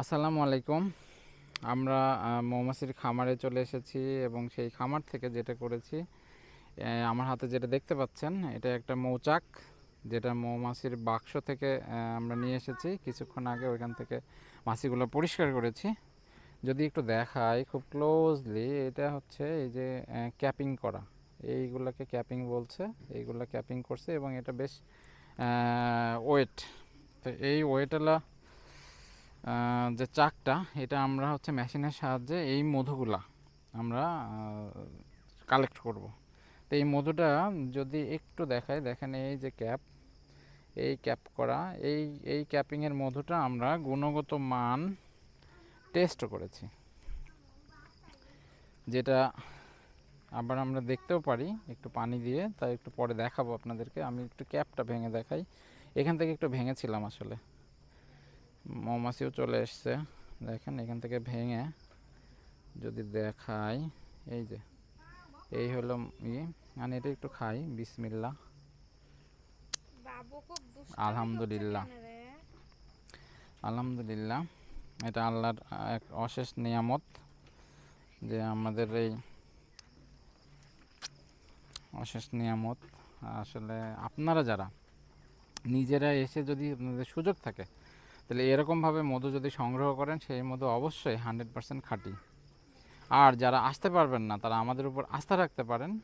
আসসালামু আলাইকুম। আমরা মৌমাছির খামারে চলে এসেছি এবং সেই খামার থেকে যেটা করেছি আমার হাতে যেটা দেখতে পাচ্ছেন এটা একটা মৌচাক যেটা মৌমাছির বাক্স থেকে আমরা নিয়ে এসেছি। কিছুক্ষণ আগে ওইখান থেকে মাছিগুলো পরিষ্কার করেছি। যদি একটু দেখাই খুব ক্লোজলি এটা হচ্ছে এই যে ক্যাপিং করা। এইগুলোকে ক্যাপিং বলছে এইগুলো ক্যাপিং করছে এবং এটা বেশ ওয়েট তো এই ওয়েটওয়ালা আহ, যে চাকটা, এটা আমরা হচ্ছে মেশিনের সাহায্যে এই মধুগুলা আমরা কালেক্ট করব। তো এই মধুটা যদি একটু দেখায় দেখেন এই যে ক্যাপ এই ক্যাপ করা, এই এই ক্যাপিংয়ের মধুটা আমরা গুণগত মান টেস্ট করেছি। যেটা আবার আমরা দেখতেও পারি, একটু পানি দিয়ে, তাই একটু পরে দেখাবো আপনাদেরকে। আমি একটু ক্যাপটা ভেঙে দেখাই। এখান থেকে একটু ভেঙেছিলাম আসলে। মৌমাছিও চলে এসছে। দেখেন এখান থেকে ভেঙে যদি দেখাই এই যে এই হলো ই আমি এটা একটু খাই বিসমিল্লা আলহামদুলিল্লাহ। আলহামদুলিল্লাহ এটা আল্লাহর এক অশেষ নিয়ামত যে আমাদের এই অশেষ নিয়ামত। আসলে আপনারা যারা নিজেরা এসে যদি আপনাদের সুযোগ থাকে তাহলে এরকমভাবে মধু যদি সংগ্রহ করেন, সেই মধু অবশ্যই হান্ড্রেড পার্সেন্ট খাঁটি। আর যারা আসতে পারবেন না, তারা আমাদের উপর আস্থা রাখতে পারেন।